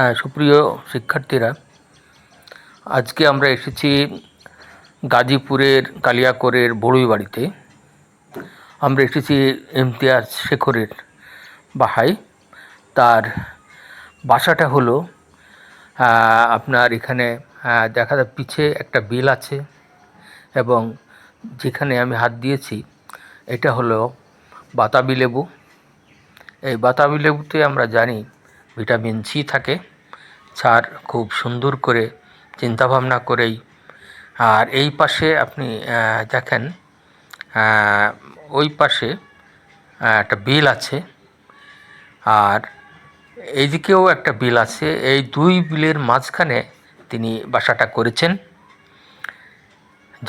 হ্যাঁ সুপ্রিয় শিক্ষার্থীরা, আজকে আমরা এসেছি গাজীপুরের কালিয়াকরের বড়ুই বাড়িতে। আমরা এসেছি ইমতিয়াজ শেখরের বাহাই তার বাসাটা হলো আপনার এখানে দেখা যায় পিছে একটা বিল আছে এবং যেখানে আমি হাত দিয়েছি, এটা হলো বাতাবি লেবু। এই বাতাবি লেবুতে আমরা জানি ভিটামিন সি থাকে। স্যার খুব সুন্দর করে চিন্তাভাবনা করেই। আর এই পাশে আপনি দেখেন ওই পাশে একটা বিল আছে। আর এইদিকেও একটা বিল আছে। এই দুই বিলের মাঝখানে তিনি বাসাটা করেছেন।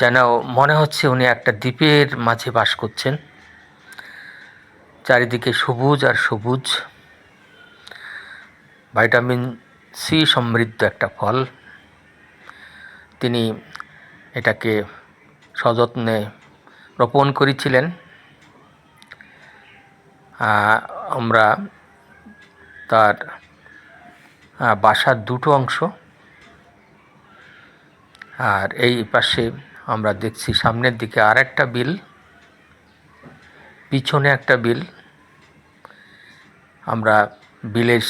যেন মনে হচ্ছে উনি একটা দ্বীপের মাঝে বাস করছেন। চারিদিকে সবুজ আর সবুজ। ভাইটামিন সি সমৃদ্ধ একটা ফল। তিনি এটাকে সযত্নে রোপণ করেছিলেন। আমরা তার বাসার দুটো অংশ। আর এই পাশে আমরা দেখছি সামনের দিকে আর একটা বিল, পিছনে একটা বিল। আমরা বিলের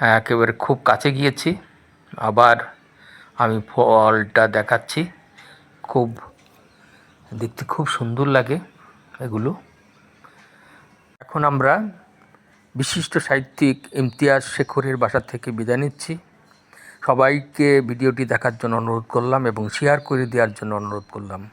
একেবারে খুব কাছে গিয়েছি। আবার আমি ফলটা দেখাচ্ছি। খুব, দেখতে খুব সুন্দর লাগে এগুলো। এখন আমরা বিশিষ্ট সাহিত্যিক ইমতিয়াজ শেখরের বাসা থেকে বিদায় নিচ্ছি। সবাইকে ভিডিওটি দেখার জন্য অনুরোধ করলাম এবং শেয়ার করে দেওয়ার জন্য অনুরোধ করলাম।